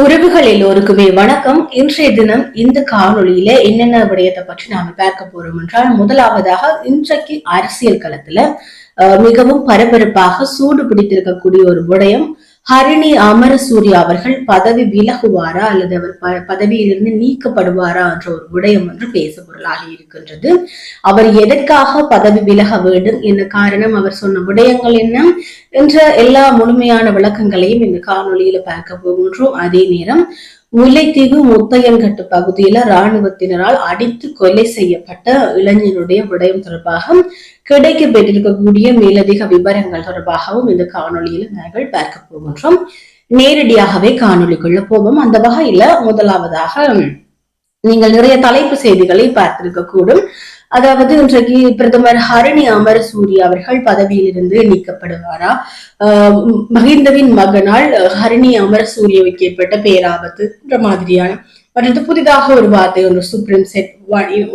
உறவுகள் எல்லோருக்குமே வணக்கம். இன்றைய தினம் இந்த காணொளியில என்னென்ன விடயத்தை பற்றி நாம பார்க்க போறோம் என்றால் முதலாவதாக இன்றைக்கு அரசியல் களத்துல மிகவும் பரபரப்பாக சூடு பிடித்திருக்கக்கூடிய ஒரு விடயம் ஹரிணி அமரசூர்யா அவர்கள் பதவி விலகுவாரா அல்லது அவர் பதவியிலிருந்து நீக்கப்படுவாரா என்ற ஒரு விடயம் என்று பேசபொருளாக இருக்கின்றது. அவர் எதற்காக பதவி விலக வேண்டும்? என்ன காரணம்? அவர் சொன்ன விடயங்கள் என்ன? என்ற எல்லா முழுமையான விளக்கங்களையும் இந்த காணொலியில பார்க்க போகின்றோம். அதே நேரம் முல்லைத்தீவு முத்தையன்கட்டு பகுதியில ராணுவத்தினரால் அடித்து கொலை செய்யப்பட்ட இளைஞனுடைய விடயம் தொடர்பாக கிடைக்க பெற்றிருக்கக்கூடிய மேலதிக விவரங்கள் தொடர்பாகவும் இந்த காணொளியில நாங்கள் பார்க்க போகின்றோம். நேரடியாகவே காணொளிக்குள்ள போவோம். அந்த வகையில முதலாவதாக நீங்கள் நிறைய தலைப்பு செய்திகளை பார்த்திருக்க கூடும் அதாவது இன்றைக்கு பிரதமர் ஹரணி அமரசூரிய அவர்கள் பதவியிலிருந்து நீக்கப்படுவாரா? ஆஹ் மகிந்தவின் மகனால் ஹரணி அமரசூரியவுக்கு ஏற்பட்ட பேராபத்து என்ற மாதிரியான மற்றது புதிதாக ஒரு வார்த்தை ஒன்று சுப்ரீம் செட்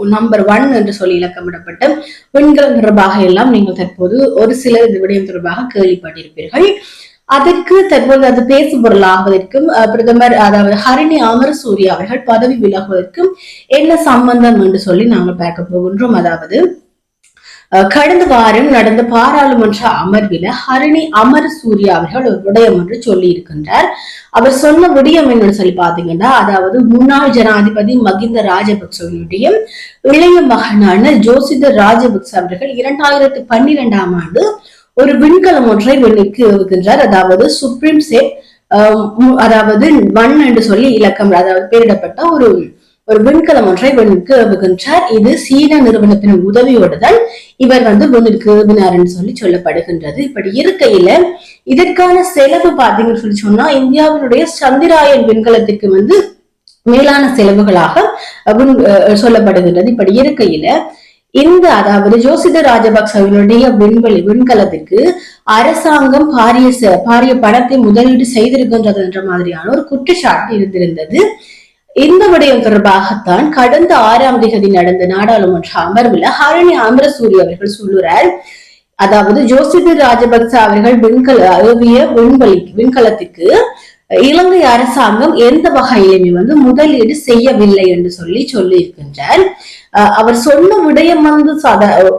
நம்பர் ஒன் என்று சொல்லி இலக்கமிடப்பட்ட பெண்கள் தொடர்பாக எல்லாம் நீங்கள் தற்போது ஒரு சிலர் இந்த விடயம் தொடர்பாக கேள்விப்பட்டிருப்பீர்கள். அதற்கு தற்போது அது பேசு பொருளாவதற்கும் பிரதமர் அதாவது ஹரிணி அமரசூரிய அவர்கள் பதவி விலகுவதற்கும் என்ன சம்பந்தம் என்று சொல்லி நாங்கள் பார்க்க போகின்றோம். அதாவது கடந்த வாரம் நடந்த பாராளுமன்ற அமர்வில ஹரிணி அமரசூரிய அவர்கள் ஒரு விடயம் என்று சொல்லி இருக்கின்றார். அவர் சொன்ன விடயம் என்னன்னு சொல்லி பாத்தீங்கன்னா அதாவது முன்னாள் ஜனாதிபதி மகிந்த ராஜபக்சவினுடைய இளைய மகனான ஜோசித ராஜபக்ச அவர்கள் இரண்டாயிரத்தி பன்னிரெண்டாம் ஆண்டு ஒரு விண்கலம் ஒன்றை விண்ணுக்கு ஏவுகின்றார் அதாவது சுப்ரீம் சேட் அதாவது வன் என்று சொல்லி இலக்கம் அதாவது பெயரிடப்பட்ட ஒரு ஒரு விண்கலம் ஒன்றை விண்ணுக்கு ஏவுகின்றார் இது சீன நிறுவனத்தின் உதவியோடு தான் இவர் வந்து விண்ணிற்கு ஏவினார்னு சொல்லி சொல்லப்படுகின்றது. இப்படி இருக்கையில இதற்கான செலவு பாத்தீங்கன்னு சொல்லி சொன்னா இந்தியாவினுடைய சந்திராயன் விண்கலத்திற்கு வந்து மேலான செலவுகளாக அஹ் சொல்லப்படுகின்றது. இப்படி இருக்கையில இந்த அதாவது ஜோசித ராஜபக்சவினுடைய விண்வெளி விண்கலத்துக்கு அரசாங்கம் பாரிய பாரிய பணத்தை முதலீடு செய்திருக்கின்றது என்ற மாதிரியான ஒரு குற்றச்சாட்டு இருந்திருந்தது இந்த விடயம் தொடர்பாகத்தான் கடந்த ஆறாம் தேதி நடந்த நாடாளுமன்ற அமர்வுல ஹரணி அமரசூரி அவர்கள் சொல்லுறார். அதாவது ஜோசித ராஜபக்ச அவர்கள் விண்கல ஏவிய விண்வெளி விண்கலத்துக்கு இலங்கை அரசாங்கம் எந்த வகையிலுமே வந்து முதலீடு செய்யவில்லை என்று சொல்லி சொல்லி இருக்கின்றார் அவர் சொன்ன விடயம் வந்து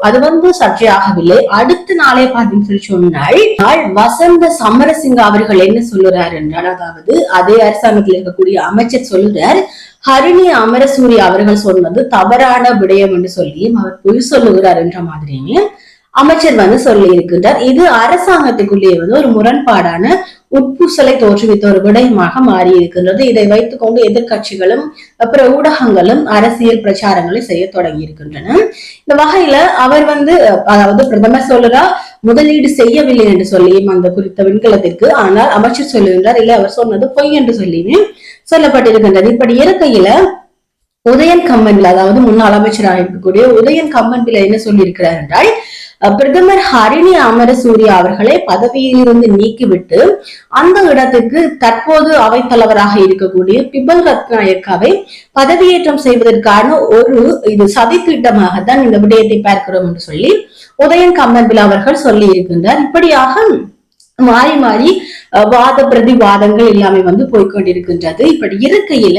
அது வந்து சர்ச்சையாகவில்லை அடுத்த நாளே பார்த்தீங்கன்னு சொல்லி சொன்னால் நாள் வசந்த சமரசிங்க அவர்கள் என்ன சொல்லுறார் என்றால் அதாவது அதே அரசாங்கத்தில் இருக்கக்கூடிய அமைச்சர் சொல்லுறார் ஹரிணி அமரசூரி அவர்கள் சொன்னது தவறான விடயம் என்று சொல்லியும் அவர் பொய் சொல்லுகிறார் என்ற மாதிரியும் அமைச்சர் வந்து சொல்லி இருக்கின்றார் இது அரசாங்கத்துக்குள்ளேயே வந்து ஒரு முரண்பாடான உட்பூசலை தோற்றுவித்த ஒரு விடயமாக மாறி இருக்கின்றது இதை வைத்துக் கொண்டு எதிர்க்கட்சிகளும் அப்புறம் ஊடகங்களும் அரசியல் பிரச்சாரங்களை செய்ய தொடங்கி இருக்கின்றன இந்த வகையில அவர் வந்து அதாவது பிரதமர் சொல்லுறா முதலீடு செய்யவில்லை என்று சொல்லியும் அந்த குறித்த விண்கலத்திற்கு ஆனால் அமைச்சர் சொல்லுகின்றார் இல்லை அவர் சொன்னது பொய் என்று சொல்லியும் சொல்லப்பட்டிருக்கின்றது. இப்படி இருக்கையில உதயன் கம்பனில் அதாவது முன்னாள் அமைச்சராக இருக்கக்கூடிய உதயன் கம்மன்பில் என்ன சொல்லியிருக்கிறார் என்றால் பிரதமர் ஹரிணி அமரசூரியா அவர்களை பதவியிலிருந்து நீக்கிவிட்டு அந்த இடத்துக்கு தற்போது அவைத்தலைவராக இருக்கக்கூடிய பிபல் ரத்நாயக்காவை பதவியேற்றம் செய்வதற்கான ஒரு இது சதித்திட்டமாகத்தான் இந்த விடயத்தை பார்க்கிறோம் என்று சொல்லி உதயன் கம்மன்பில் அவர்கள் சொல்லி இருக்கின்றார். இப்படியாக மாறி மாறி அஹ், வாத பிரதிவாதங்கள் எல்லாமே வந்து போய்கொண்டிருக்கின்றது இப்படி இருக்கையில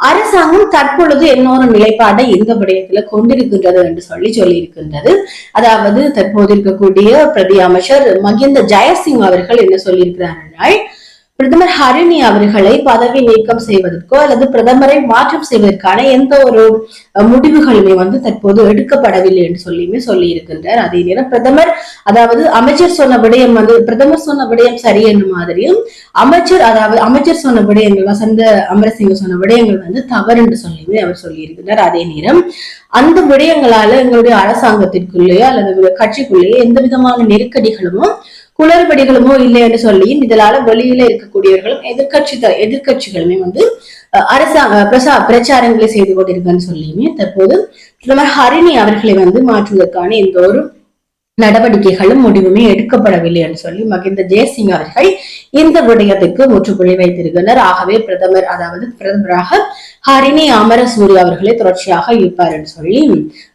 அரசாங்கம் தற்பொழுது இன்னொரு நிலைப்பாடை இந்த விடயத்துல கொண்டிருக்கின்றது என்று சொல்லி சொல்லி இருக்கின்றது அதாவது தற்போது இருக்கக்கூடிய பிரதி அமைச்சர் மகிந்த ஜெயசிங் அவர்கள் என்ன சொல்லியிருக்கிறார்கள் பிரதமர் ஹரிணி அவர்களை பதவி நீக்கம் செய்வதற்கோ அல்லது பிரதமரை மாற்றம் செய்வதற்கான எந்த ஒரு முடிவுகளுமே வந்து தற்போது எடுக்கப்படவில்லை என்று சொல்லியுமே சொல்லி இருக்கின்றார் அதே நேரம் பிரதமர் அதாவது அமைச்சர் சொன்ன விடயம் வந்து பிரதமர் சொன்ன விடயம் சரி என்ற மாதிரியும் அமைச்சர் அதாவது அமைச்சர் சொன்ன விடயங்கள் வசந்த அமரசிங்க சொன்ன விடயங்கள் வந்து தவறு என்று சொல்லியுமே அவர் சொல்லி இருக்கின்றார் அதே நேரம் அந்த விடயங்களால எங்களுடைய அரசாங்கத்திற்குள்ளேயோ அல்லது கட்சிக்குள்ளேயோ எந்த விதமான நெருக்கடிகளுமோ குளறுபடிகளுமோ இல்லை என்று சொல்லியும் இதனால வெளியில இருக்கக்கூடியவர்களும் எதிர்கட்சி எதிர்கட்சிகளுமே வந்து அரசாங்க பிரசா பிரச்சாரங்களை செய்து கொண்டிருக்கன்னு சொல்லியுமே தற்போது பிரதமர் ஹரிணி அவர்களை வந்து மாற்றுவதற்கான எந்த ஒரு நடவடிக்கைகளும் முடிவுமே எடுக்கப்படவில்லை என்று சொல்லி மகிந்த ஜெயசிங் அவர்கள் இந்த விடயத்துக்கு முற்றுப்புள்ளி வைத்திருக்கின்றனர். ஆகவே பிரதமர் அதாவது பிரதமராக ஹரிணி அமரசூரிய அவர்களை தொடர்ச்சியாக இருப்பார் என்று சொல்லி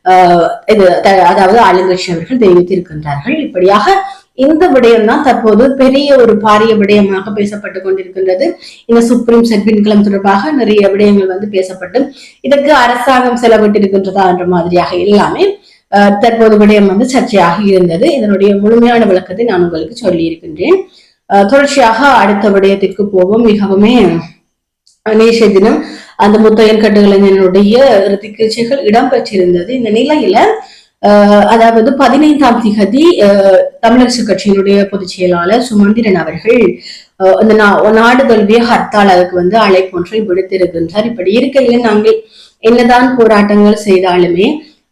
ஆஹ் இது அதாவது ஆளுங்கட்சி அவர்கள் தெரிவித்திருக்கின்றார்கள். இப்படியாக இந்த விடயம் தான் தற்போது பெரிய ஒரு பாரிய விடயமாக பேசப்பட்டு கொண்டிருக்கின்றது. இந்த சுப்ரீம் செட் விண்கலம் தொடர்பாக நிறைய விடயங்கள் வந்து பேசப்பட்டு இதற்கு அரசாங்கம் செலவிட்டிருக்கின்றதா என்ற மாதிரியாக எல்லாமே தற்போது விடயம் வந்து சர்ச்சையாக இருந்தது. இதனுடைய முழுமையான விளக்கத்தை நான் உங்களுக்கு சொல்லி இருக்கின்றேன் தொடர்ச்சியாக அடுத்த விடயத்திற்கு போவோம். மிகவுமே நேஷ தினம் அந்த முத்தையன் கட்டுகலைஞனுடைய இறுதி இடம்பெற்றிருந்தது. இந்த நிலையில அதாவது பதினைந்தாம் திகதி தமிழரசு கட்சியினுடைய பொதுச் செயலாளர் சுமந்திரன் அவர்கள் இந்த நாடு தழுவிய ஹர்த்தால் அதுக்கு வந்து அழைப்பொன்றை விடுத்திருக்கின்றார். இப்படி இருக்கையில் நாங்கள் என்னதான் போராட்டங்கள் செய்தாலுமே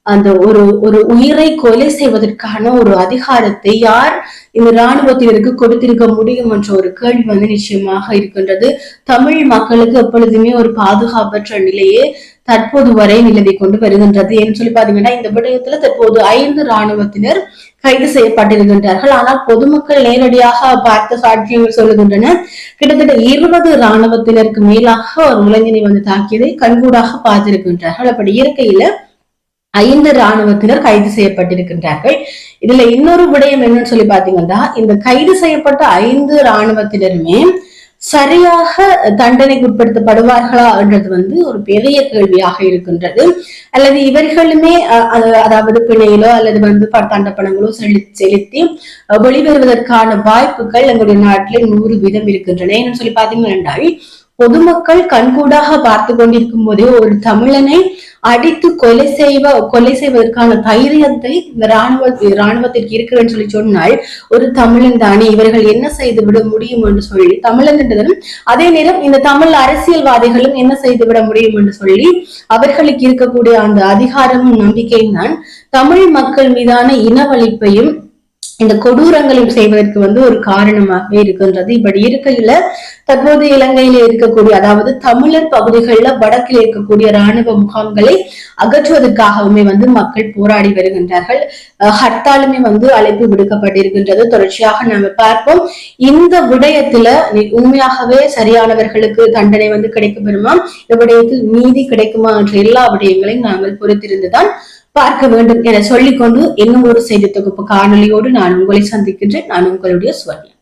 அந்த ஒரு ஒரு உயிரை கொலை செய்வதற்கான ஒரு அதிகாரத்தை யார் இந்த இராணுவத்தினருக்கு கொடுத்திருக்க முடியும் என்ற ஒரு கேள்வி வந்து நிச்சயமாக இருக்கின்றது. தமிழ் மக்களுக்கு எப்பொழுதுமே ஒரு பாதுகாப்பற்ற நிலையே தற்போது வரை நிலவி கொண்டு வருகின்றது. என்று சொல்லி பாத்தீங்கன்னா இந்த விடயத்துல தற்போது ஐந்து இராணுவத்தினர் கைது செய்யப்பட்டிருக்கின்றார்கள். ஆனால் பொதுமக்கள் நேரடியாக பார்த்த சாட்சியங்கள் சொல்லுகின்றன கிட்டத்தட்ட இருபது இராணுவத்தினருக்கு மேலாக ஒரு இளைஞனை வந்து தாக்கியதை கண்கூடாக பார்த்திருக்கின்றார்கள். அப்படி இயற்கையில ஐந்து ராணுவத்தினர் கைது செய்யப்பட்டிருக்கின்றார்கள். இதுல இன்னொரு விடயம் என்னன்னு சொல்லி பாத்தீங்கன்னா இந்த கைது செய்யப்பட்ட ஐந்து ராணுவத்தினருமே சரியாக தண்டனைக்கு உட்படுத்தப்படுவார்களா என்றது வந்து ஒரு பெரிய கேள்வியாக இருக்கின்றது. அல்லது இவர்களுமே அதாவது பிணையிலோ அல்லது வந்து தண்டப்பணங்களோ செலு செலுத்தி வெளிவருவதற்கான வாய்ப்புகள் எங்களுடைய நாட்டில் நூறு வீதம் இருக்கின்றன. என்று சொல்லி பாத்தீங்கன்னா பொதுமக்கள் கண்கூடாக பார்த்து கொண்டிருக்கும் போதே ஒரு தமிழனை அடித்து கொலை செய்வ கொலை செய்வதற்கான தைரியத்தை இந்த ராணுவ ராணுவத்திற்கு இருக்கிறேன்னு சொல்லி சொன்னால் ஒரு தமிழன் தானே. இவர்கள் என்ன செய்து விட முடியும் என்று சொல்லி தமிழன் என்றதும் அதே நேரம் இந்த தமிழ் அரசியல்வாதிகளும் என்ன செய்து விட முடியும் என்று சொல்லி அவர்களுக்கு இருக்கக்கூடிய அந்த அதிகாரமும் நம்பிக்கையும் தான் தமிழ் மக்கள் மீதான இனவழிப்பையும் இந்த கொடூரங்களையும் செய்வதற்கு வந்து ஒரு காரணமாகவே இருக்கின்றது. இப்படி இருக்கையில தற்போது இலங்கையில இருக்கக்கூடிய அதாவது தமிழர் பகுதிகளில் வடக்கில் இருக்கக்கூடிய ராணுவ முகாம்களை அகற்றுவதற்காகவுமே வந்து மக்கள் போராடி வருகின்றார்கள். ஹர்த்தாலுமே வந்து அழைப்பு விடுக்கப்பட்டிருக்கின்றது. தொடர்ச்சியாக நாம பார்ப்போம். இந்த விடயத்துல உண்மையாகவே சரியானவர்களுக்கு தண்டனை வந்து கிடைக்கப்பெறுமா இந்த விடயத்தில் நீதி கிடைக்குமா என்ற எல்லா விடயங்களையும் நாங்கள் பொறுத்திருந்துதான் பார்க்க வேண்டும் என சொல்லிக்கொண்டு இன்னும் ஒரு செய்தி தொகுப்பு காணொலியோடு நான் உங்களை சந்திக்கின்றேன். நான் உங்களுடைய சுவர்ணி.